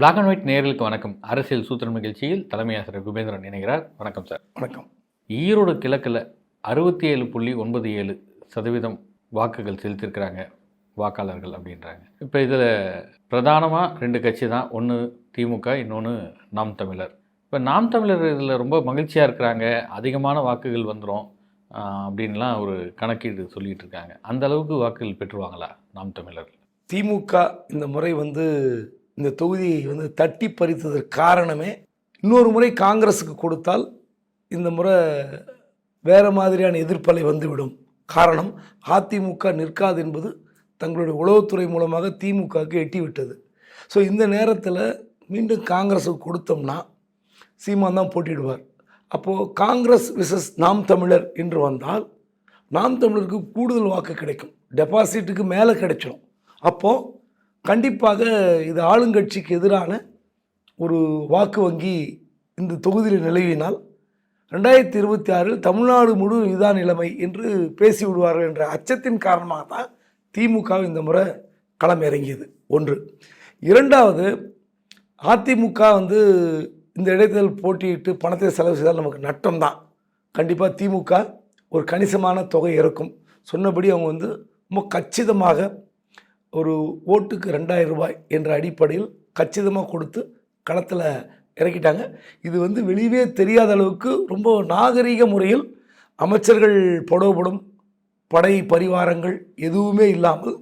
Black and white நேயர்களுக்கு வணக்கம். அரசியல் சூத்திரம் நிகழ்ச்சியில் தலைமை ஆசிரியர் குபேந்திரன் இணைகிறார். வணக்கம் சார் வணக்கம். ஈரோடு கிழக்கில் அறுபத்தி ஏழு புள்ளி ஒன்பது ஏழு சதவீதம் வாக்குகள் செலுத்தியிருக்கிறாங்க வாக்காளர்கள் அப்படின்றாங்க. இப்போ இதில் பிரதானமாக ரெண்டு கட்சி தான். ஒன்று திமுக இன்னொன்று நாம் தமிழர். இப்போ நாம் தமிழர் இதில் ரொம்ப மகிழ்ச்சியாக இருக்கிறாங்க. அதிகமான வாக்குகள் வந்துடும் அப்படின்லாம் ஒரு கணக்கீடு சொல்லிட்டு இருக்காங்க. அந்த அளவுக்கு வாக்குகள் பெற்றுவாங்களா நாம் தமிழர் திமுக இந்த முறை வந்து இந்த தொகுதியை வந்து தட்டி பறித்ததற்கு காரணமே இன்னொரு முறை காங்கிரஸுக்கு கொடுத்தால் இந்த முறை வேறு மாதிரியான எதிர்ப்பலை வந்துவிடும். காரணம் அதிமுக நிற்காது என்பது தங்களுடைய உளவுத்துறை மூலமாக திமுகவுக்கு எட்டிவிட்டது. ஸோ இந்த நேரத்தில் மீண்டும் காங்கிரஸுக்கு கொடுத்தோம்னா சீமான் தான் போட்டிடுவார் அப்போது காங்கிரஸ் விசஸ் நாம் தமிழர் என்று வந்தால் நாம் தமிழருக்கு கூடுதல் வாக்கு கிடைக்கும். டெபாசிட்டுக்கு மேலே கிடைச்சிடும் அப்போது கண்டிப்பாக இது ஆளுங்கட்சிக்கு எதிரான ஒரு வாக்கு வங்கி இந்த தொகுதியில் நிலவினால் ரெண்டாயிரத்தி இருபத்தி ஆறில் தமிழ்நாடு முழு இதுதான் நிலைமை என்று பேசி விடுவார்கள் என்ற அச்சத்தின் காரணமாக தான் திமுக இந்த முறை களம் இறங்கியது ஒன்று. இரண்டாவது அதிமுக வந்து இந்த இடைத்தேர்தல் போட்டியிட்டு பணத்தை செலவு செய்தால் நமக்கு நட்டம் தான் கண்டிப்பாக திமுக ஒரு கணிசமான தொகை இருக்கும் சொன்னபடி அவங்க வந்து ரொம்ப கச்சிதமாக ஒரு ஓட்டுக்கு ரெண்டாயிரம் ரூபாய் என்ற அடிப்படையில் கச்சிதமாக கொடுத்து களத்தில் இறக்கிட்டாங்க. இது வந்து வெளியவே தெரியாத அளவுக்கு ரொம்ப நாகரீக முறையில் அமைச்சர்கள் புடவுபடும் படை பரிவாரங்கள் எதுவுமே இல்லாமல்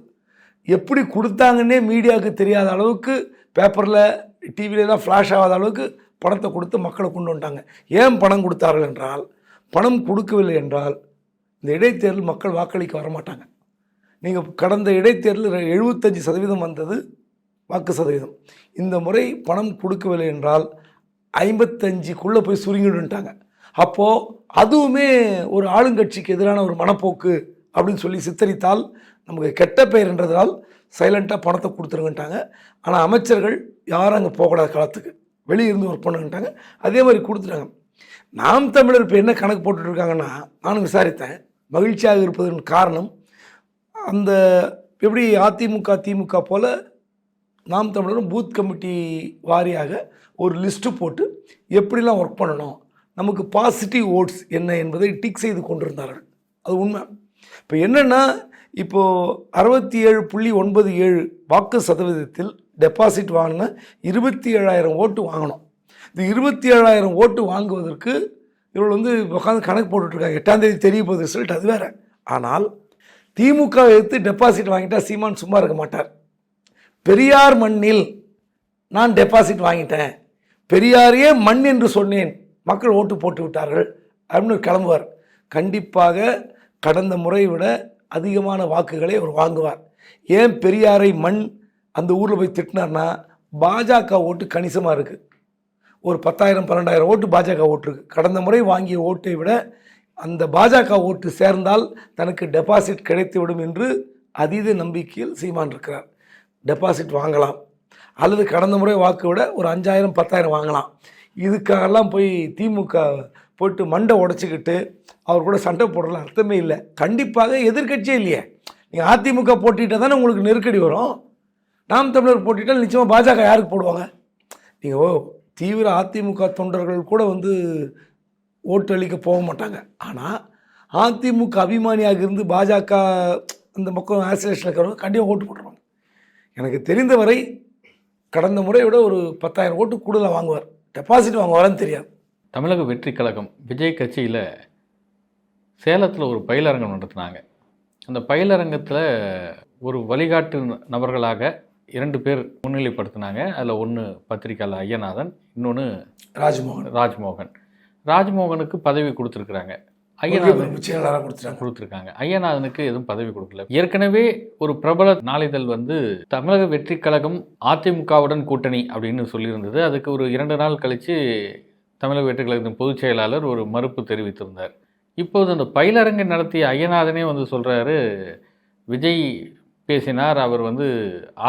எப்படி கொடுத்தாங்கன்னே மீடியாவுக்கு தெரியாத அளவுக்கு பேப்பரில் டிவிலெலாம் ஃப்ளாஷ் ஆகாத அளவுக்கு பணத்தை கொடுத்து மக்களை கொண்டு வந்துட்டாங்க. ஏன் பணம் கொடுத்தார்கள் என்றால் பணம் கொடுக்கவில்லை என்றால் இந்த இடைத்தேர்தல் மக்கள் வாக்களிக்க வரமாட்டாங்க. நீங்கள் கடந்த இடைத்தேர்தலில் எழுபத்தஞ்சி சதவீதம் வந்தது வாக்கு சதவீதம். இந்த முறை பணம் கொடுக்கவில்லை என்றால் ஐம்பத்தஞ்சுக்குள்ளே போய் சுருங்கிடுன்ட்டாங்க அப்போது அதுவுமே ஒரு ஆளுங்கட்சிக்கு எதிரான ஒரு மனப்போக்கு அப்படின்னு சொல்லி சித்தரித்தால் நமக்கு கெட்ட பெயர் என்றதால் சைலண்ட்டாக பணத்தை கொடுத்துருங்கட்டாங்க ஆனால் அமைச்சர்கள் யாரும் அங்கே போகக்கூடாத காலத்துக்கு வெளியே இருந்து ஒர்க் பண்ணுங்கட்டாங்க அதே மாதிரி கொடுத்துட்டாங்க. நாம் தமிழர் இப்போ என்ன கணக்கு போட்டுட்ருக்காங்கன்னா நானும் விசாரித்தேன். மகிழ்ச்சியாக இருப்பதன் காரணம் அந்த எப்படி அதிமுக திமுக போல் நாம் தமிழரும் பூத் கமிட்டி வாரியாக ஒரு லிஸ்ட்டு போட்டு எப்படிலாம் ஒர்க் பண்ணணும் நமக்கு பாசிட்டிவ் ஓட்ஸ் என்ன என்பதை டிக் செய்து கொண்டிருந்தார்கள். அது உண்மை. இப்போ என்னென்னா இப்போது அறுபத்தி ஏழு புள்ளி ஒன்பது ஏழு வாக்கு சதவீதத்தில் டெபாசிட் வாங்கின இருபத்தி ஏழாயிரம் ஓட்டு வாங்கணும். இந்த இருபத்தி ஏழாயிரம் ஓட்டு வாங்குவதற்கு இவர்கள் வந்து உட்காந்து கணக்கு போட்டுட்ருக்காங்க எட்டாம் தேதி தெரிய போகுது ரிசல்ட் அது வேறு. ஆனால் திமுக எடுத்து டெபாசிட் வாங்கிட்டா சீமான் சும்மா இருக்க மாட்டார். பெரியார் மண்ணில் நான் டெபாசிட் வாங்கிட்டேன். பெரியாரையே மண் என்று சொன்னேன். மக்கள் ஓட்டு போட்டு விட்டார்கள். அப்படின்னு கிளம்புவார். கண்டிப்பாக கடந்த முறை விட அதிகமான வாக்குகளை அவர் வாங்குவார். ஏன் பெரியாரை மண் அந்த ஊரில் போய் திட்டினார்னா பாஜக ஓட்டு கணிசமாக இருக்குது ஒரு பத்தாயிரம் பன்னெண்டாயிரம் ஓட்டு பாஜக ஓட்டு இருக்குது கடந்த முறை வாங்கிய ஓட்டை விட அந்த பாஜக ஓட்டு சேர்ந்தால் தனக்கு டெபாசிட் கிடைத்துவிடும் என்று அதீத நம்பிக்கையில் சீமான் இருக்கிறார். டெபாசிட் வாங்கலாம். அல்லது கடந்த முறை வாக்கு விட ஒரு அஞ்சாயிரம் பத்தாயிரம் வாங்கலாம். இதுக்காகலாம் போய் திமுக போட்டு மண்டை உடச்சிக்கிட்டு அவர் கூட சண்டை போடலாம் அர்த்தமே இல்லை. கண்டிப்பாக எதிர்க்கட்சியே இல்லையே. நீங்கள் அதிமுக போட்டிட்டால் தானே உங்களுக்கு நெருக்கடி வரும். நாம் தமிழர் போட்டிட்டால் நிச்சயமாக பாஜக யாருக்கு போடுவாங்க? நீங்கள் ஓ தீவிர அதிமுக தொண்டர்கள் கூட வந்து ஓட்டு அளிக்க போக மாட்டாங்க. ஆனால் அதிமுக அபிமானியாக இருந்து பாஜக அந்த பக்கம் ஆசிலேஷன் இருக்கிறவங்க கண்டிப்பாக ஓட்டு போட்டுருவாங்க. எனக்கு தெரிந்தவரை கடந்த முறை விட ஒரு பத்தாயிரம் ஓட்டு கூடுதலாக வாங்குவார். டெபாசிட் வாங்குவாரான்னு தெரியாது. தமிழக வெற்றி கழகம் விஜய் கட்சியில் சேலத்தில் ஒரு பயிலரங்கம் நடத்தினாங்க. அந்த பயிலரங்கத்தில் ஒரு வழிகாட்டு நபர்களாக இரண்டு பேர் முன்னிலைப்படுத்தினாங்க. அதில் ஒன்று பத்திரிக்கையாளர் ஐயநாதன் இன்னொன்று ராஜ்மோகன். ராஜ்மோகன். ராஜ்மோகனுக்கு பதவி கொடுத்துருக்குறாங்க. ஐயநாதன் செயலாளராக கொடுத்துட்டாங்க. கொடுத்துருக்காங்க. ஐயநாதனுக்கு எதுவும் பதவி கொடுக்கல. ஏற்கனவே ஒரு பிரபல நாளிதழ் வந்து தமிழக வெற்றி கழகம் அதிமுகவுடன் கூட்டணி அப்படின்னு சொல்லியிருந்தது. அதுக்கு ஒரு இரண்டு நாள் கழித்து தமிழக வெற்றி கழகத்தின் பொதுச் செயலாளர் ஒரு மறுப்பு தெரிவித்திருந்தார். இப்போது அந்த பயிலரங்கை நடத்திய ஐயநாதனே வந்து சொல்கிறாரு விஜய் பேசினார் அவர் வந்து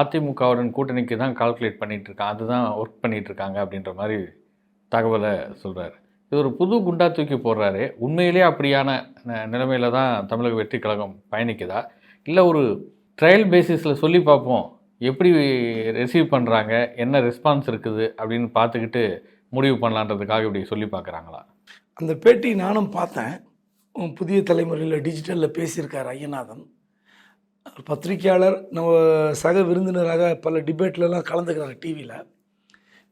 அதிமுகவுடன் கூட்டணிக்கு தான் கால்குலேட் பண்ணிட்டு இருக்காங்க அதுதான் ஒர்க் பண்ணிட்டு இருக்காங்க அப்படின்ற மாதிரி தகவலை சொல்கிறாரு இது ஒரு புது குண்டா தூக்கி போடுறாரு. உண்மையிலே அப்படியான ந- நிலைமையில தான் தமிழக வெற்றி கழகம் பயணிக்குதா? இல்லை ஒரு ட்ரையல் பேசிஸில் சொல்லி பார்ப்போம். எப்படி ரிசீவ் பண்ணுறாங்க என்ன ரெஸ்பான்ஸ் இருக்குது? அப்படின்னு பார்த்துக்கிட்டு முடிவு பண்ணலான்றதுக்காக இப்படி சொல்லி பார்க்குறாங்களா? அந்த பேட்டி நானும் பார்த்தேன். புதிய தலைமுறையில் டிஜிட்டலில் பேசியிருக்கார் ஐயநாதன். பத்திரிக்கையாளர் நம்ம சக விருந்தினராக பல டிபேட்லலாம் கலந்துக்கிறார் டிவியில்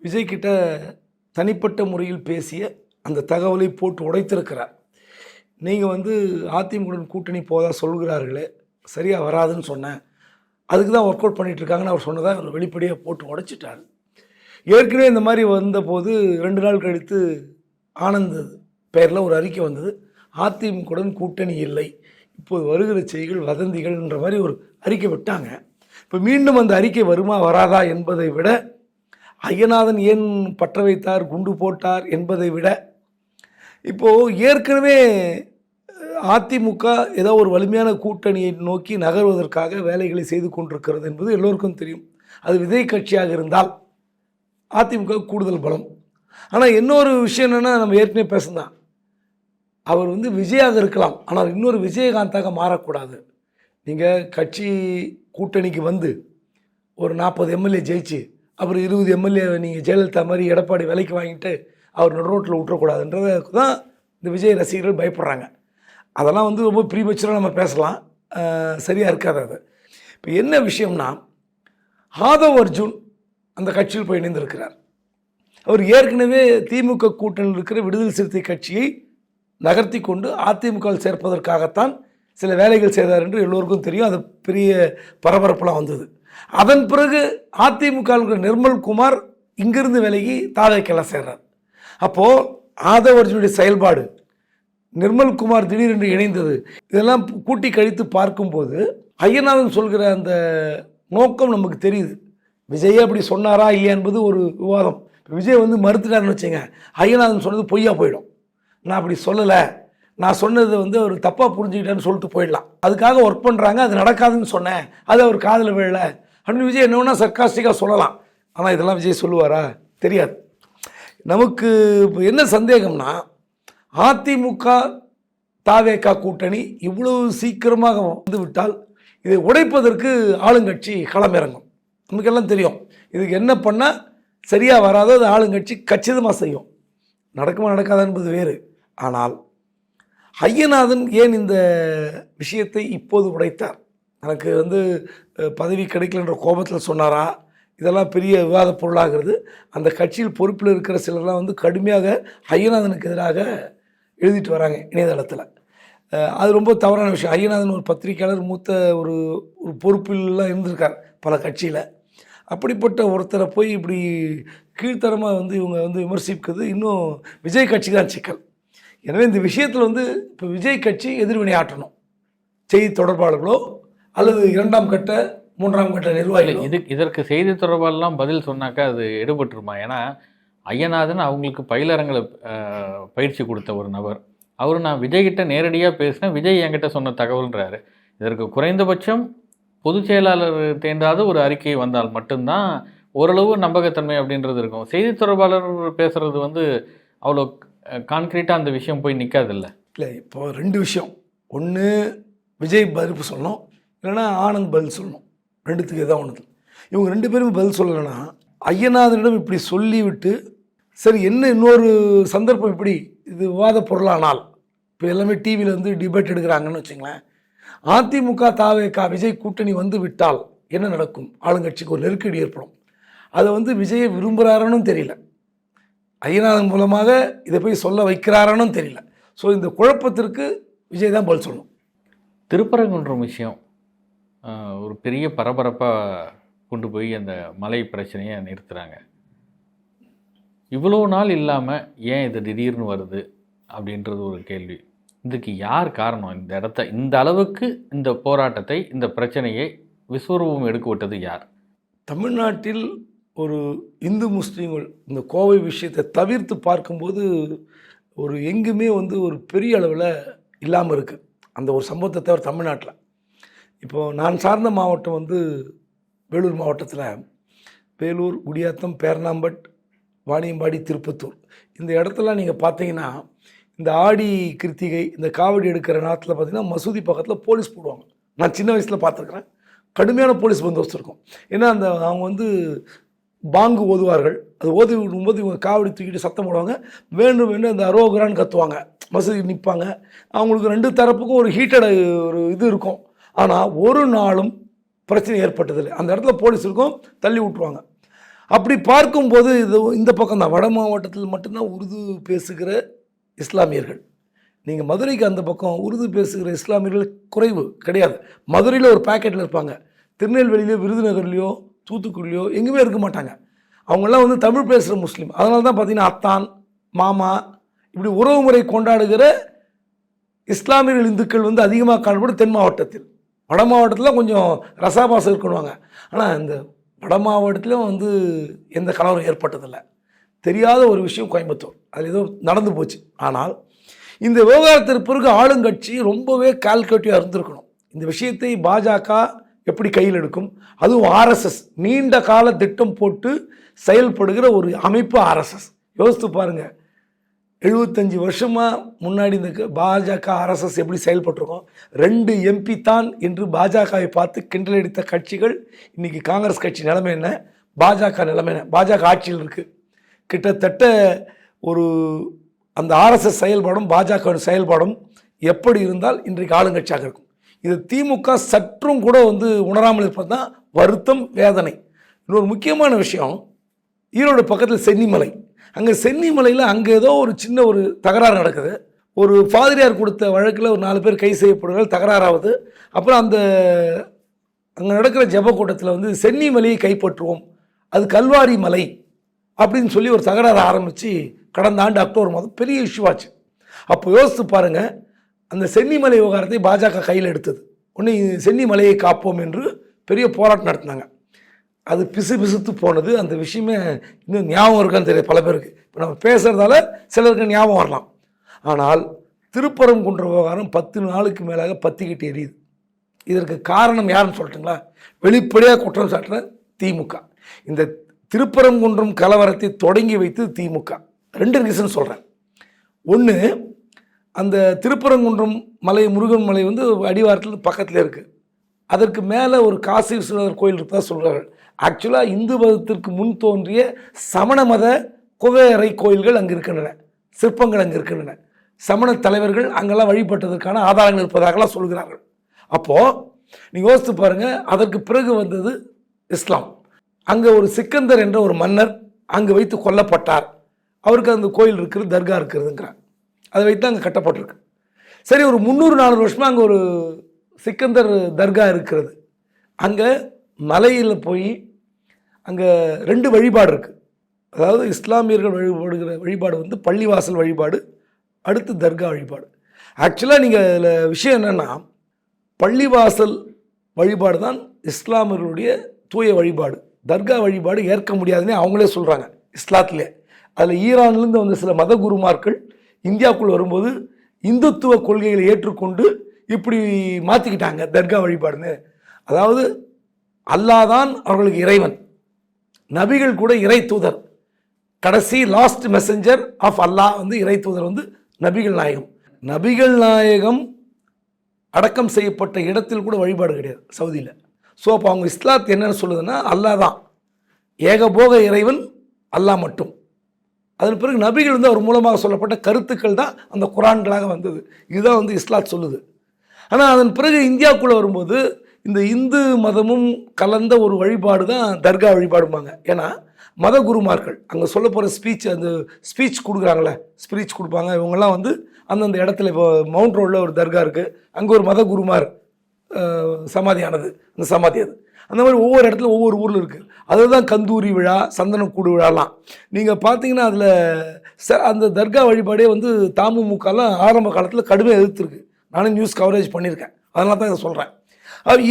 விஜய்கிட்ட தனிப்பட்ட முறையில் பேசிய அந்த தகவலை போட்டு உடைத்திருக்கிறார். நீங்கள் வந்து அதிமுகவுடன் கூட்டணி போதா சொல்கிறார்களே சரியாக வராதுன்னு சொன்னேன். அதுக்கு தான் ஒர்க் அவுட் பண்ணிகிட்ருக்காங்கன்னு அவர் சொன்னதாக அவர் வெளிப்படையாக போட்டு உடைச்சிட்டார். ஏற்கனவே இந்த மாதிரி வந்தபோது ரெண்டு நாள் கழித்து ஆனந்த் பெயரில் ஒரு அறிக்கை வந்தது. அதிமுகவுடன் கூட்டணி இல்லை. இப்போது வருகிற செய்திகள் வதந்திகள்ன்ற மாதிரி ஒரு அறிக்கை விட்டாங்க. இப்போ மீண்டும் அந்த அறிக்கை வருமா வராதா என்பதை விட ஐயநாதன் ஏன் பற்ற வைத்தார் குண்டு போட்டார் என்பதை விட இப்போது ஏற்கனவே அதிமுக ஏதோ ஒரு வலிமையான கூட்டணியை நோக்கி நகர்வதற்காக வேலைகளை செய்து கொண்டிருக்கிறது என்பது எல்லோருக்கும் தெரியும். அது விஜய் கட்சியாக இருந்தால் அதிமுக கூடுதல் பலம். ஆனால் இன்னொரு விஷயம் என்னென்னா நம்ம ஏற்கனவே பேசலாம் அவர் வந்து விஜயாக இருக்கலாம் ஆனால் இன்னொரு விஜயகாந்தாக மாறக்கூடாது. நீங்கள் கட்சி கூட்டணிக்கு வந்து ஒரு நாற்பது எம்எல்ஏ ஜெயிச்சு அப்புறம் இருபது எம்எல்ஏ நீங்கள் ஜெயலலிதா மாதிரி எடப்பாடி விலைக்கு வாங்கிட்டு அவர் நடுரோட்டில் விட்டுறக்கூடாதுன்றதுக்கு தான் இந்த விஜய் ரசிகர்கள் பயப்படுறாங்க. அதெல்லாம் வந்து ரொம்ப ப்ரீமச்சுராக நம்ம பேசலாம். சரியாக இருக்காது அது. இப்போ என்ன விஷயம்னா ஆதவ் அர்ஜுன் அந்த கட்சியில் போய் இணைந்திருக்கிறார். அவர் ஏற்கனவே திமுக கூட்டணியில் இருக்கிற விடுதலை சிறுத்தை கட்சியை நகர்த்தி கொண்டு அதிமுகவில் சேர்ப்பதற்காகத்தான் சில வேலைகள் செய்தார் என்று எல்லோருக்கும் தெரியும். அது பெரிய பரபரப்பெலாம் வந்தது. அதன் பிறகு அதிமுக நிர்மல் குமார் இங்கிருந்து விலகி தாவேக்கெல்லாம் சேர்றார். அப்போது ஆதவ் செயல்பாடு நிர்மல்குமார் திடீரென்று இணைந்தது. இதெல்லாம் கூட்டி கழித்து பார்க்கும்போது ஐயநாதன் சொல்கிற அந்த நோக்கம் நமக்கு தெரியுது. விஜய் அப்படி சொன்னாரா இல்லையா என்பது ஒரு விவாதம். விஜய் வந்து மறுத்துட்டாருன்னு வச்சுங்க ஐயநாதன் சொன்னது பொய்யா போயிடும். நான் அப்படி சொல்லலை. நான் சொன்னது வந்து அவர் தப்பாக புரிஞ்சுக்கிட்டேன்னு சொல்லிட்டு போயிடலாம். அதுக்காக ஒர்க் பண்ணுறாங்க அது நடக்காதுன்னு சொன்னேன். அது அவர் காதில் விழல. அப்படின்னு விஜய் என்ன வேணால் சர்க்காஸ்டிக்காக சொல்லலாம். ஆனால் இதெல்லாம் விஜய் சொல்லுவாரா? தெரியாது. நமக்கு இப்போ என்ன சந்தேகம்னா அதிமுக தாவேகா கூட்டணி இவ்வளவு சீக்கிரமாக வந்துவிட்டால் இதை உடைப்பதற்கு ஆளுங்கட்சி களமிறங்கும். நமக்கெல்லாம் தெரியும். இதுக்கு என்ன பண்ணால் சரியாக வராதோ அது ஆளுங்கட்சி கச்சிதமாக செய்யும். நடக்குமா நடக்காதா என்பது வேறு. ஆனால் ஐயநாதன் ஏன் இந்த விஷயத்தை இப்போது உடைத்தார்? எனக்கு வந்து பதவி கிடைக்கலன்ற கோபத்தில் சொன்னாரா? இதெல்லாம் பெரிய விவாத பொருளாகிறது. அந்த கட்சியில் பொறுப்பில் இருக்கிற சிலர்லாம் வந்து கடுமையாக ஐயநாதனுக்கு எதிராக எழுதிட்டு வராங்க இணையதளத்தில். அது ரொம்ப தவறான விஷயம். ஐயநாதன் ஒரு பத்திரிக்கையாளர் மூத்த ஒரு ஒரு பொறுப்பில்லாம் இருந்திருக்கார் பல கட்சியில். அப்படிப்பட்ட ஒருத்தரை போய் இப்படி கீழ்த்தரமாக வந்து இவங்க வந்து விமர்சிக்கிறது இன்னும் விஜய் கட்சி தான் சிக்கல். எனவே இந்த விஷயத்தில் வந்து இப்போ விஜய் கட்சி எதிர்வினை ஆற்றணும் செய்தி தொடர்பாளர்களோ அல்லது இரண்டாம் கட்ட மூன்றாம் கட்ட நிர்வாகிகளோ. இது இதற்கு செய்தி தொடர்பாளெல்லாம் பதில் சொன்னாக்கா அது எடுபட்டுருமா? ஏன்னா ஐயநாதன் அவங்களுக்கு பயிலரங்களை பயிற்சி கொடுத்த ஒரு நபர். அவர் நான் விஜய்கிட்ட நேரடியாக பேசினேன். விஜய் என்கிட்ட சொன்ன தகவல்ன்றாரு. இதற்கு குறைந்தபட்சம் பொதுச் செயலாளர் தேர்ந்தாத ஒரு அறிக்கை வந்தால் மட்டும்தான் ஓரளவு நம்பகத்தன்மை அப்படின்றது இருக்கும். செய்தி தொடர்பாளர் பேசுறது வந்து அவ்வளோ கான்க்ரீட்டாக அந்த விஷயம் போய் நிற்காதில்ல இல்லை இப்போ ரெண்டு விஷயம். ஒன்று விஜய் பதில் சொல்லணும். இல்லைன்னா ஆனந்த் பதில் சொல்லணும். ரெண்டுத்துக்கு எதாவது ஒன்று இவங்க ரெண்டு பேரும் பதில் சொல்லலைன்னா ஐயநாதனிடம் இப்படி சொல்லிவிட்டு சரி என்ன இன்னொரு சந்தர்ப்பம் இப்படி இது விவாத பொருளானால் இப்போ எல்லாமே டிவியில் வந்து டிபேட் எடுக்கிறாங்கன்னு வச்சுங்களேன் அதிமுக தாவேகா விஜய் கூட்டணி வந்து விட்டால் என்ன நடக்கும்? ஆளுங்கட்சிக்கு ஒரு நெருக்கடி ஏற்படும். அதை வந்து விஜயை விரும்புகிறாரன்னு தெரியல. ஐயநாதன் மூலமாக இதை போய் சொல்ல வைக்கிறாரன்னு தெரியல. ஸோ இந்த குழப்பத்திற்கு விஜய் தான் பதில் சொல்லணும். திருப்பரங்குன்றம் விஷயம் ஒரு பெரிய பரபரப்பாக கொண்டு போய் அந்த மலை பிரச்சனையை நிறுத்துகிறாங்க இவ்வளோ நாள் இல்லாமல் ஏன் இது திடீர்னு வருது அப்படின்றது ஒரு கேள்வி. இதுக்கு யார் காரணம்? இந்த இடத்த இந்த அளவுக்கு இந்த போராட்டத்தை இந்த பிரச்சனையை விஸ்வரூபம் எடுக்க விட்டது யார்? தமிழ்நாட்டில் ஒரு இந்து முஸ்லீம்கள் இந்த கோவை விஷயத்தை தவிர்த்து பார்க்கும்போது ஒரு எங்குமே வந்து ஒரு பெரிய அளவில் இல்லாமல் இருக்குது அந்த ஒரு சம்பவத்தை தவிர தமிழ்நாட்டில். இப்போது நான் சார்ந்த மாவட்டம் வந்து வேலூர் மாவட்டத்தில். வேலூர் குடியாத்தம் பேர்ணாம்பட் வாணியம்பாடி திருப்பத்தூர். இந்த இடத்துலாம் நீங்கள் பார்த்தீங்கன்னா இந்த ஆடி கிருத்திகை இந்த காவடி எடுக்கிற நேரத்தில் பார்த்தீங்கன்னா மசூதி பக்கத்தில் போலீஸ் போடுவாங்க. நான் சின்ன வயசில் பார்த்துருக்குறேன் கடுமையான போலீஸ் பந்தோபஸ்து இருக்கும். ஏன்னா அந்த அவங்க வந்து பாங்கு ஓதுவார்கள். அது ஓதி விடும்போது இவங்க காவடி தூக்கிட்டு சத்தம் போடுவாங்க. வேண்டும் வேண்டும் அந்த அரோகரான்னு கத்துவாங்க. மசூதி நிற்பாங்க அவங்களுக்கு ரெண்டு தரப்புக்கும் ஒரு ஹீட்டட் ஒரு இது இருக்கும். ஆனால் ஒரு நாளும் பிரச்சனை ஏற்பட்டதில்லை. அந்த இடத்துல போலீஸ் இருக்கும் தள்ளி விட்டுருவாங்க. அப்படி பார்க்கும்போது இது இந்த பக்கம் தான். வட மாவட்டத்தில் மட்டும்தான் உருது பேசுகிற இஸ்லாமியர்கள். நீங்கள் மதுரைக்கு அந்த பக்கம் உருது பேசுகிற இஸ்லாமியர்கள் குறைவு கிடையாது. மதுரையில் ஒரு பாக்கெட்டில் இருப்பாங்க. திருநெல்வேலியிலையோ விருதுநகர்லேயோ தூத்துக்குடியிலையோ எங்கேயுமே இருக்க மாட்டாங்க. அவங்கெல்லாம் வந்து தமிழ் பேசுகிற முஸ்லீம். அதனால தான் பார்த்தீங்கன்னா அத்தான் மாமா இப்படி உறவு முறை கொண்டாடுகிற இஸ்லாமியர்கள் இந்துக்கள் வந்து அதிகமாக காணப்படும் தென் மாவட்டத்தில். வட மாவட்டத்தில் கொஞ்சம் ரசாபாசம் இருக்கணுவாங்க ஆனால் இந்த வட மாவட்டத்திலும் வந்து எந்த கலவரம் ஏற்பட்டதில்லை. தெரியாத ஒரு விஷயம் கோயம்புத்தூர். அது ஏதோ நடந்து போச்சு. ஆனால் இந்த விவகாரத்திற்கு பிறகு ஆளுங்கட்சி ரொம்பவே கால்குலேட்டிவாக இருந்திருக்கணும். இந்த விஷயத்தை பாஜக எப்படி கையில் எடுக்கும்? அதுவும் ஆர்எஸ்எஸ் நீண்ட கால திட்டம் போட்டு செயல்படுகிற ஒரு அமைப்பு ஆர்எஸ்எஸ் யோசித்து பாருங்கள் எழுபத்தஞ்சு வருஷமாக முன்னாடி இந்த பாஜக ஆர்எஸ்எஸ் எப்படி செயல்பட்டிருக்கோம்? ரெண்டு எம்பி தான் என்று பாஜகவை பார்த்து கிண்டலடித்த கட்சிகள் இன்றைக்கி காங்கிரஸ் கட்சி நிலைமை என்ன? பாஜக நிலைமை என்ன? பாஜக ஆட்சியில் இருக்குது கிட்டத்தட்ட ஒரு அந்த ஆர்எஸ்எஸ் செயல்பாடும் பாஜக செயல்பாடும் எப்படி இருந்தால் இன்றைக்கு ஆளுங்கட்சியாக இருக்கும். இது திமுக சற்றும் கூட வந்து உணராமல் இருப்பது தான் வருத்தம் வேதனை. இன்னொரு முக்கியமான விஷயம் ஈரோடு பக்கத்தில் சென்னிமலை. அங்கே சென்னிமலையில் அங்கே ஏதோ ஒரு சின்ன ஒரு தகராறு நடக்குது. ஒரு ஃபாதிரியார் கொடுத்த வழக்கில் ஒரு நாலு பேர் கைது செய்யப்படுவதால் தகராறாவது. அப்புறம் அந்த அங்கே நடக்கிற ஜப கூட்டத்தில் வந்து சென்னிமலையை கைப்பற்றுவோம். அது கல்வாரி மலை அப்படின்னு சொல்லி ஒரு தகராறு ஆரம்பித்து கடந்த ஆண்டு அக்டோபர் மாதம் பெரிய இஷ்யூ ஆச்சு. அப்போ யோசித்து பாருங்கள் அந்த சென்னிமலை விவகாரத்தை பாஜக கையில் எடுத்தது. ஒன்று சென்னிமலையை காப்போம் என்று பெரிய போராட்டம் நடத்தினாங்க. அது பிசு பிசுத்து போனது. அந்த விஷயமே இன்னும் ஞாபகம் இருக்கான்னு தெரியாது பல பேருக்கு. இப்போ நம்ம பேசுகிறதால சிலருக்கு ஞாபகம் வரலாம். ஆனால் திருப்பரங்குன்ற விவகாரம் பத்து நாளுக்கு மேலாக பத்திக்கிட்டு எரியுது. இதற்கு காரணம் யாருன்னு சொல்லட்டுங்களா? வெளிப்படையாக குற்றம் சாட்டுற திமுக. இந்த திருப்பரங்குன்றம் கலவரத்தை தொடங்கி வைத்து திமுக. ரெண்டு ரீசன் சொல்கிறேன் ஒன்று அந்த திருப்பரங்குன்றம் மலை முருகன் மலை வந்து அடிவாரத்தில் பக்கத்தில் இருக்குது அதற்கு மேலே ஒரு காசி விஸ்வநாதர் கோயில் இருப்பதாக சொல்கிறார்கள் ஆக்சுவலாக இந்து மதத்திற்கு முன் தோன்றிய சமண மத குகையறை கோயில்கள் அங்கே இருக்கின்றன. சிற்பங்கள் அங்கே இருக்கின்றன. சமண தலைவர்கள் அங்கெல்லாம் வழிபட்டதற்கான ஆதாரங்கள் இருப்பதாகலாம் சொல்கிறார்கள். அப்போது நீங்கள் யோசித்து பாருங்கள் அதற்கு பிறகு வந்தது இஸ்லாம். அங்கே ஒரு சிக்கந்தர் என்ற ஒரு மன்னர் அங்கே வைத்து கொல்லப்பட்டார். அவருக்கு அந்த கோயில் இருக்கிறது தர்கா இருக்கிறதுங்கிறார். அதை வைத்து அங்கே கட்டப்பட்டிருக்கு. சரி ஒரு முந்நூறு நானூறு வருஷமாக அங்கே ஒரு சிக்கந்தர் தர்கா இருக்கிறது. அங்கே மலையில் போய் அங்கே ரெண்டு வழிபாடு இருக்குது அதாவது இஸ்லாமியர்கள் வழிபடுகிற வழிபாடு வந்து பள்ளிவாசல் வழிபாடு அடுத்து தர்கா வழிபாடு. ஆக்சுவலாக நீங்கள் இதில் விஷயம் என்னென்னா பள்ளிவாசல் வழிபாடு தான் இஸ்லாமியர்களுடைய தூய வழிபாடு. தர்கா வழிபாடு ஏற்க முடியாதுன்னே அவங்களே சொல்கிறாங்க இஸ்லாத்திலே. அதில் ஈரான்லேருந்து வந்த சில மத குருமார்கள் இந்தியாவுக்குள் வரும்போது இந்துத்துவ கொள்கைகளை ஏற்றுக்கொண்டு இப்படி மாற்றிக்கிட்டாங்க தர்கா வழிபாடுன்னு. அதாவது அல்லாஹ் தான் அவர்களுக்கு இறைவன். நபிகள் கூட இறை தூதர். கடைசி லாஸ்ட் மெசஞ்சர் ஆஃப் அல்லாஹ் வந்து இறை தூதர் வந்து நபிகள் நாயகம். நபிகள் நாயகம் அடக்கம் செய்யப்பட்ட இடத்தில் கூட வழிபாடு கிடையாது சவுதியில். ஸோ அப்போ அவங்க இஸ்லாத் என்னென்னு சொல்லுதுன்னா அல்லாஹ் தான். ஏகபோக இறைவன் அல்லாஹ் மட்டும். அதன் பிறகு நபிகள் வந்து அவர் மூலமாக சொல்லப்பட்ட கருத்துக்கள் தான் அந்த குரான்களாக வந்தது. இதுதான் வந்து இஸ்லாத் சொல்லுது. ஆனால் அதன் பிறகு இந்தியாவுக்குள்ளே வரும்போது இந்த இந்து மதமும் கலந்த ஒரு வழிபாடு தான் தர்கா வழிபாடும்பாங்க. ஏன்னா மத குருமார்கள் அங்கே சொல்ல போகிற ஸ்பீச் அந்த ஸ்பீச் கொடுக்குறாங்களே ஸ்பீச் கொடுப்பாங்க. இவங்கெல்லாம் வந்து அந்தந்த இடத்துல இப்போ மவுண்ட் ரோடில் ஒரு தர்கா இருக்குது அங்கே ஒரு மத குருமார் சமாதியானது. அந்த சமாதி அது. அந்த மாதிரி ஒவ்வொரு இடத்துல ஒவ்வொரு ஊரில் இருக்குது அதுதான் கந்தூரி விழா சந்தனக்கூடு விழாலாம். நீங்கள் பார்த்தீங்கன்னா அதில் ச அந்த தர்கா வழிபாடே வந்து தாமுமுகலாம் ஆரம்ப காலத்தில் கடுமையாக எதிர்த்துருக்கு. நானும் நியூஸ் கவரேஜ் பண்ணியிருக்கேன். அதனால தான் இதை சொல்கிறேன்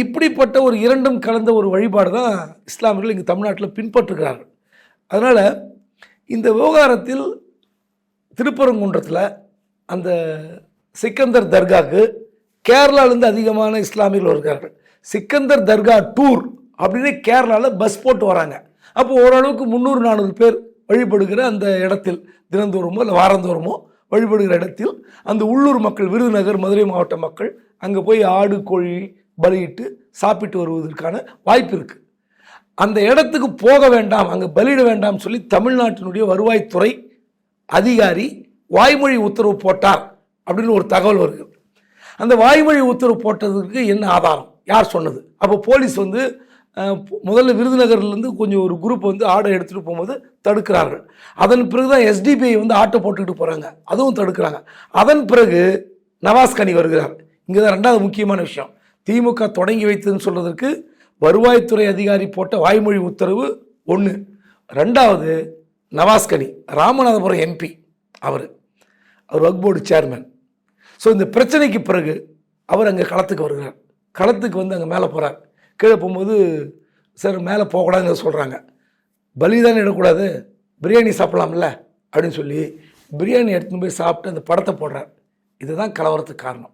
இப்படிப்பட்ட ஒரு இரண்டும் கலந்த ஒரு வழிபாடு தான் இஸ்லாமியர்கள் இங்கே தமிழ்நாட்டில் பின்பற்றுகிறார்கள். அதனால் இந்த விவகாரத்தில் திருப்பரங்குன்றத்தில் அந்த சிக்கந்தர் தர்காவுக்கு கேரளாவிலேருந்து அதிகமான இஸ்லாமியர்கள் வருகிறார்கள். சிக்கந்தர் தர்கா டூர் அப்படின்னு கேரளாவில் பஸ் போட்டு வராங்க. அப்போ ஓரளவுக்கு முந்நூறு நானூறு பேர் வழிபடுகிற அந்த இடத்தில் தினந்தோறுமோ இல்லை வாரந்தோறுமோ வழிபடுகிற இடத்தில் அந்த உள்ளூர் மக்கள் விருதுநகர் மதுரை மாவட்ட மக்கள் அங்கே போய் ஆடு கோழி பலியிட்டு சாப்பிட்டு வருவதற்கான வாய்ப்பு இருக்குது அந்த இடத்துக்கு போக வேண்டாம் அங்கே பலியிட வேண்டாம் சொல்லி தமிழ்நாட்டினுடைய வருவாய்த்துறை அதிகாரி வாய்மொழி உத்தரவு போட்டார் அப்படின்னு ஒரு தகவல் வருகிறது அந்த வாய்மொழி உத்தரவு போட்டதுக்கு என்ன ஆதாரம்? யார் சொன்னது? அப்போ போலீஸ் வந்து முதல்ல விருதுநகர்லேருந்து கொஞ்சம் ஒரு குரூப் வந்து ஆடை எடுத்துகிட்டு போகும்போது தடுக்கிறார்கள். அதன் பிறகு தான் எஸ்டிபிஐ வந்து ஆட்டோ போட்டுக்கிட்டு போகிறாங்க அதுவும் தடுக்கிறாங்க. அதன் பிறகு நவாஸ் கனி வருகிறார். இங்கே தான் ரெண்டாவது முக்கியமான விஷயம். திமுக தொடங்கி வைத்ததுன்னு சொல்கிறதுக்கு வருவாய்த்துறை அதிகாரி போட்ட வாய்மொழி உத்தரவு ஒன்று ரெண்டாவது நவாஸ்கனி ராமநாதபுரம் எம்பி அவர். அவர் வக் போர்டு சேர்மேன் ஸோ இந்த பிரச்சனைக்கு பிறகு அவர் அங்கே களத்துக்கு வருகிறார். களத்துக்கு வந்து அங்கே மேலே போகிறார் கீழே போகும்போது சார் மேலே போகக்கூடாதுன்னு சொல்கிறாங்க பலி தானே இடக்கூடாது பிரியாணி சாப்பிட்லாம்ல? அப்படின்னு சொல்லி பிரியாணி எடுத்துன்னு போய் சாப்பிட்டு அந்த படத்தை போடுறார். இதுதான் கலவரத்துக்கு காரணம்.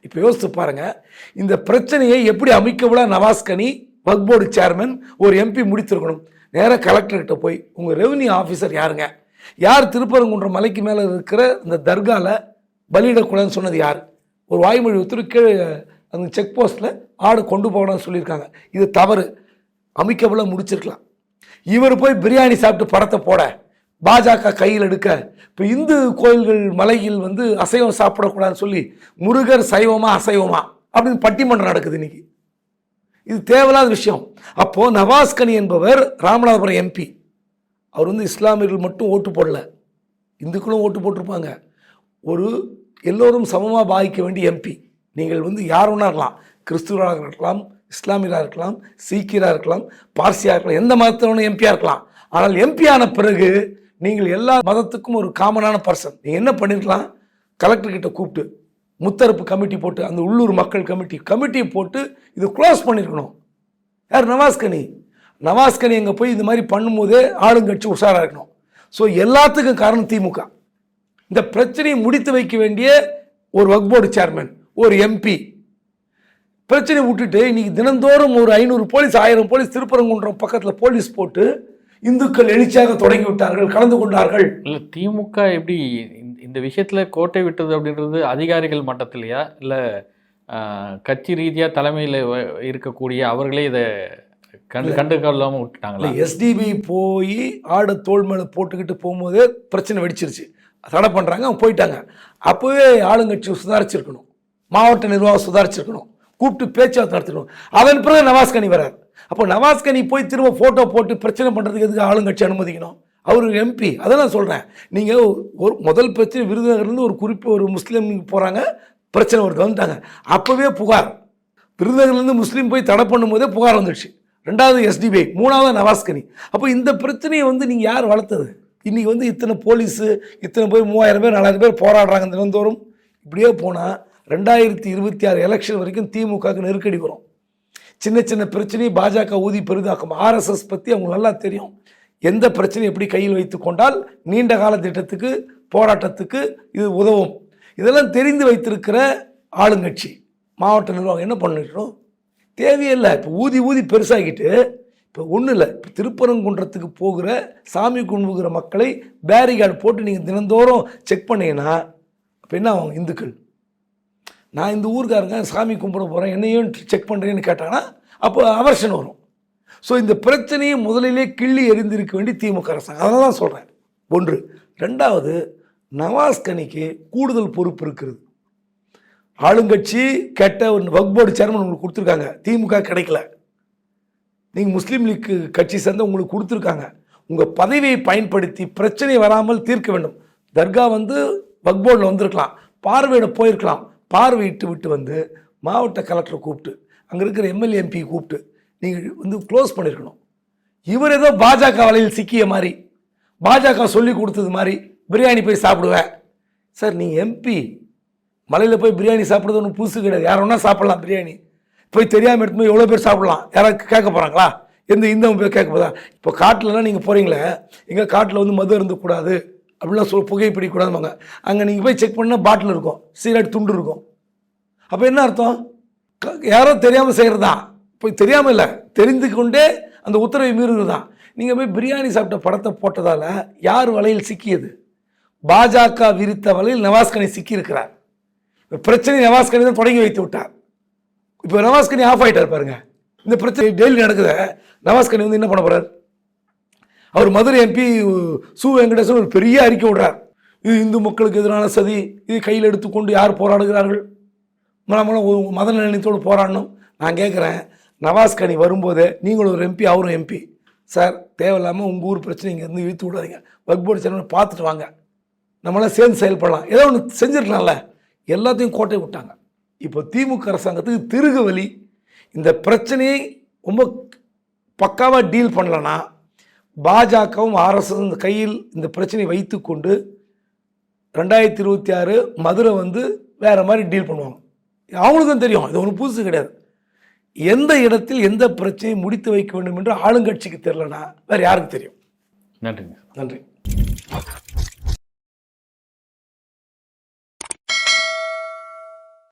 இப்போ யோசித்து பாருங்கள் இந்த பிரச்சனையை எப்படி அமைக்கபுலா நவாஸ்கனி வக் போர்டு சேர்மன் ஒரு எம்பி முடித்திருக்கணும் நேராக கலெக்டர்கிட்ட போய் உங்கள் ரெவன்யூ ஆஃபீஸர் யாருங்க? யார் திருப்பரங்குன்ற மலைக்கு மேலே இருக்கிற இந்த தர்காவில் பலியிடக்கூடாதுன்னு சொன்னது யார்? ஒரு வாய்மொழி ஒருத்தர் கீழே அந்த செக் போஸ்ட்டில் ஆடு கொண்டு போகணும்னு சொல்லியிருக்காங்க. இது தவறு. அமைக்கபுல முடிச்சிருக்கலாம். இவர் போய் பிரியாணி சாப்பிட்டு படத்தை போட. பாஜக கையில் எடுக்க இப்போ இந்து கோயில்கள் மலையில் வந்து அசைவம் சாப்பிடக்கூடாதுன்னு சொல்லி முருகர் சைவமா அசைவமா அப்படின்னு பட்டிமன்றம் நடக்குது இன்னைக்கு. இது தேவையில்லாத விஷயம். அப்போது நவாஸ்கனி என்பவர் ராமநாதபுரம் எம்பி அவர் வந்து இஸ்லாமியர்கள் மட்டும் ஓட்டு போடல. இந்துக்களும் ஓட்டு போட்டிருப்பாங்க. ஒரு எல்லோரும் சமமாக பாதிக்க வேண்டிய எம்பி நீங்கள் வந்து யார் வேணா இருக்கலாம். கிறிஸ்துவராக இருக்கலாம் இஸ்லாமியராக இருக்கலாம் சீக்கியராக இருக்கலாம் பார்சியாக இருக்கலாம் எந்த மதத்தினோட எம்பியாக இருக்கலாம். ஆனால் எம்பி ஆன பிறகு நீங்கள் எல்லா மதத்துக்கும் ஒரு காமனான பர்சன் நீங்கள் என்ன பண்ணிருக்கலாம்? கலெக்டர் கிட்ட கூப்பிட்டு முத்தரப்பு கமிட்டி போட்டு அந்த உள்ளூர் மக்கள் கமிட்டி கமிட்டியை போட்டு இது க்ளோஸ் பண்ணியிருக்கணும் யார்? நவாஸ்கனி. நவாஸ்கனி அங்கே போய் இந்த மாதிரி பண்ணும்போதே ஆளுங்கட்சி உஷாராக இருக்கணும் ஸோ எல்லாத்துக்கும் காரணம் திமுக. இந்த பிரச்சனையை முடித்து வைக்க வேண்டிய ஒரு வக் போர்டு சேர்மன் ஒரு எம்பி பிரச்சனையை விட்டுட்டு இன்னைக்கு தினந்தோறும் ஒரு ஐநூறு போலீஸ் ஆயிரம் போலீஸ் திருப்பரங்குன்றம் பக்கத்தில் போலீஸ் போட்டு இந்துக்கள் எழுச்சியாக தொடங்கி விட்டார்கள் கலந்து கொண்டார்கள். இல்லை திமுக எப்படி இந்த- விஷயத்தில் கோட்டை விட்டது அப்படின்றது அதிகாரிகள் மட்டத்திலையா? இல்லை கட்சி ரீதியாக தலைமையில் இருக்கக்கூடிய அவர்களே இதை கண்டு கண்டுக்கொள்ளாமல் விட்டுட்டாங்களா? எஸ்டிபி போய் ஆடை தோல் மேலே போட்டுக்கிட்டு போகும்போதே பிரச்சனை வெடிச்சிருச்சு. தடை பண்ணுறாங்க அவங்க போயிட்டாங்க. அப்போவே ஆளுங்கட்சி சுதாரிச்சிருக்கணும். மாவட்ட நிர்வாகம் சுதாரிச்சிருக்கணும். கூப்பிட்டு பேச்சுவார்த்தை நடத்தணும் அதன் பிறகு நவாஸ்கனி வரார் அப்போ நவாஸ்கனி போய் திரும்ப ஃபோட்டோ போட்டு பிரச்சனை பண்ணுறதுக்கு எதுக்கு ஆளுங்கட்சி அனுமதிக்கணும்? அவர் எம்பி அதை நான் சொல்கிறேன் நீங்கள் ஒரு முதல் பிரச்சனை விருதுநகர்லேருந்து ஒரு குறிப்பு ஒரு முஸ்லீமுக்கு போகிறாங்க பிரச்சனை ஒரு வந்துட்டாங்க. அப்போவே புகார். விருதுநகர்லேருந்து முஸ்லீம் போய் தடை பண்ணும்போதே புகார் வந்துடுச்சு. ரெண்டாவது எஸ்டிபிஐ மூணாவது நவாஸ்கனி அப்போ இந்த பிரச்சனையை வந்து நீங்கள் யார் வளர்த்தது? இன்றைக்கி வந்து இத்தனை போலீஸு இத்தனை போய் மூவாயிரம் பேர் நாலாயிரம் பேர் போராடுறாங்க தினந்தோறும். இப்படியே போனால் ரெண்டாயிரத்தி இருபத்தி ஆறு எலெக்ஷன் வரைக்கும் திமுகவுக்கு நெருக்கடி வரும். சின்ன சின்ன பிரச்சனையை பாஜக ஊதி பெரிதாக்கும். ஆர்எஸ்எஸ் பற்றி அவங்களுக்கு நல்லா தெரியும். எந்த பிரச்சனையை எப்படி கையில் வைத்து கொண்டால் நீண்ட கால திட்டத்துக்கு போராட்டத்துக்கு இது உதவும். இதெல்லாம் தெரிந்து வைத்திருக்கிற ஆளுங்கட்சி மாவட்ட நிர்வாகம் என்ன பண்ணிட்டோம் தேவையில்லை. இப்போ ஊதி ஊதி பெருசாகிட்டு இப்போ ஒன்றும் இல்லை. இப்போ திருப்பரங்குன்றத்துக்கு போகிற சாமி கும்பிடுகிற மக்களை பேரிகார்டு போட்டு நீங்கள் தினந்தோறும் செக் பண்ணீங்கன்னா அப்போ என்ன ஆகும்? இந்துக்கள். நான் இந்த ஊருக்காரங்க சாமி கும்பிட போகிறேன் என்னையும் செக் பண்ணுறேன்னு கேட்டாங்கன்னா அப்போ அவர்ஷன் வரும். ஸோ இந்த பிரச்சனையை முதலிலே கிள்ளி எரிந்திருக்க வேண்டி திமுக அரசாங்கம். அதனால தான் சொல்கிறேன் ஒன்று. ரெண்டாவது நவாஸ் கனிக்கு கூடுதல் பொறுப்பு இருக்கிறது. ஆளுங்கட்சி கெட்ட ஒன்று வக் போர்டு சேர்மன் உங்களுக்கு கொடுத்துருக்காங்க. திமுக கிடைக்கல. நீங்கள் முஸ்லீம் லீக் கட்சி சேர்ந்த உங்களுக்கு கொடுத்துருக்காங்க. உங்கள் பதவியை பயன்படுத்தி பிரச்சனை வராமல் தீர்க்க வேண்டும். தர்கா வந்து வக் போர்டில் வந்திருக்கலாம். பார்வையிட போயிருக்கலாம். பார்வையிட்டு விட்டு வந்து மாவட்ட கலெக்டரை கூப்பிட்டு அங்கே இருக்கிற எம்எல்ஏ எம்பி கூப்பிட்டு நீங்கள் வந்து க்ளோஸ் பண்ணியிருக்கணும் இவர் ஏதோ பாஜக வலையில் சிக்கிய மாதிரி பாஜக சொல்லி கொடுத்தது மாதிரி பிரியாணி போய் சாப்பிடுவேன் சார் நீங்கள் எம்பி மலையில் போய் பிரியாணி சாப்பிட்றது ஒன்றும் புதுசு கிடையாது. யார் வேணா சாப்பிட்லாம் பிரியாணி. போய் தெரியாமல் எடுத்து போய் எவ்வளோ பேர் சாப்பிடலாம்? யாராவது கேட்க போகிறாங்களா எந்த இந்த போய் கேட்க போதா? இப்போ காட்டிலலாம் நீங்கள் போகிறீங்களே எங்கள் காட்டில் வந்து மது இருந்தக்கூடாது அப்படிலாம் சொல் புகை அங்கே நீங்கள் போய் செக் பண்ணால் பாட்டில் இருக்கும். சீராட் துண்டு இருக்கும். அப்போ என்ன அர்த்தம்? க- யாரோ தெரியாமல் செய்கிறது தான் போய் தெரியாமல் இல்லை. தெரிந்து கொண்டே அந்த உத்தரவை மீறுகிறது தான் நீங்கள் போய் பிரியாணி சாப்பிட்ட படத்தை போட்டதால் யார் வலையில் சிக்கியது? பாஜக விரித்த வலையில் நவாஸ்கனி சிக்கியிருக்கிறார். பிரச்சனை நவாஸ்கனி தான் தொடங்கி வைத்து விட்டார். இப்போ நவாஸ்கனி ஆஃப் ஆயிட்டார் பாருங்கள் இந்த பிரச்சனை டெய்லி நடக்குது. நவாஸ்கனி வந்து என்ன பண்ண போறார்? அவர் மதுரை எம்பி சு வெங்கடேசன் ஒரு பெரிய அறிக்கை விடுறார். இது இந்து மக்களுக்கு எதிரான சதி. இது கையில் எடுத்துக்கொண்டு யார் போராடுகிறார்கள்? நம்மளும் மத நிலையத்தோடு போராடணும். நான் கேட்குறேன் நவாஸ்கனி வரும்போதே நீங்களும் ஒரு எம்பி அவரும் எம்பி சார் தேவையில்லாமல் உங்கள் ஊர் பிரச்சனை இங்கேருந்து இழுத்து விடாதீங்க. வக் போர்டு சேனல் பார்த்துட்டு வாங்க. நம்மளாம் சேர்ந்து செயல்படலாம். ஏதோ ஒன்று செஞ்சிருக்கலாம்ல. எல்லாத்தையும் கோட்டை விட்டாங்க. இப்போ திமுக அரசாங்கத்துக்கு திருகு வலி. இந்த பிரச்சனையை ரொம்ப பக்காவாக டீல் பண்ணலன்னா பாஜகவும் ஆர்எஸ்எஸ் இந்த கையில் இந்த பிரச்சனையை வைத்துக்கொண்டு ரெண்டாயிரத்தி இருபத்தி ஆறு மதுரை வந்து வேறு மாதிரி டீல் பண்ணுவாங்க. அவங்களுக்கும் தெரியும் இது ஒன்றும் புதுசு கிடையாது. எந்த இடத்தில் எந்த பிரச்சனையை முடித்து வைக்க வேண்டும் என்று ஆளுங்கட்சிக்கு தெரியலனா வேறு யாருக்கு தெரியும்? நன்றிங்க. நன்றி.